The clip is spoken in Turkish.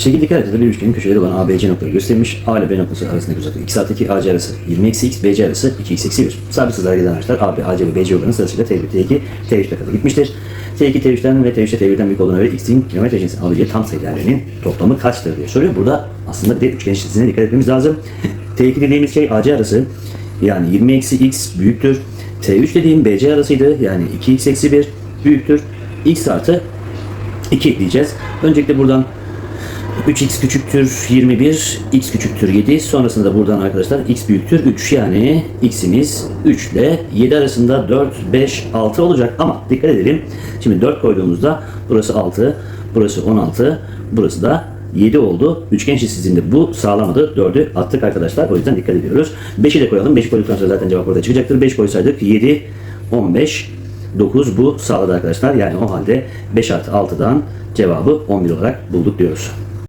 Şekildeki haritada bir üçgenin köşeleri olan ABC noktaları gösterilmiş. A ile B noktası arasındaki uzaklık 2 artı AC arası 20 eksi x, BC arası 2 x eksi 1. Sabit hızla hareket eden araçlar AB, AC ve BC yollarının sırasıyla T1, T2, T3'te kadar gitmiştir. T2, T3'ten ve T3'te T1'den büyük olduğuna göre x'in kilometre cinsinden alabileceği tam sayı değerlerinin toplamı kaçtır diye soruyor. Burada aslında bir de üçgen çizgisine dikkat etmemiz lazım. T2 dediğimiz şey AC arası yani 20 eksi x büyüktür. T3 dediğim BC arasıydı yani 2x eksi 1 büyüktür. x artı 2 ekleyeceğiz. Öncelikle buradan 3x küçüktür 21, x küçüktür 7. Sonrasında da buradan arkadaşlar x büyüktür 3. Yani x'imiz 3 ile 7 arasında 4, 5, 6 olacak. Ama dikkat edelim. Şimdi 4 koyduğumuzda burası 6, burası 16, burası da 7 oldu. Üçgen çizgisinde bu sağlamadı. 4'ü attık arkadaşlar. O yüzden dikkat ediyoruz. 5'i de koyalım. 5'i koyduktan sonra zaten cevap orada çıkacaktır. 5 koysaydık 7, 15, 9 bu sağladı arkadaşlar. Yani o halde 5 artı 6'dan cevabı 11 olarak bulduk diyoruz.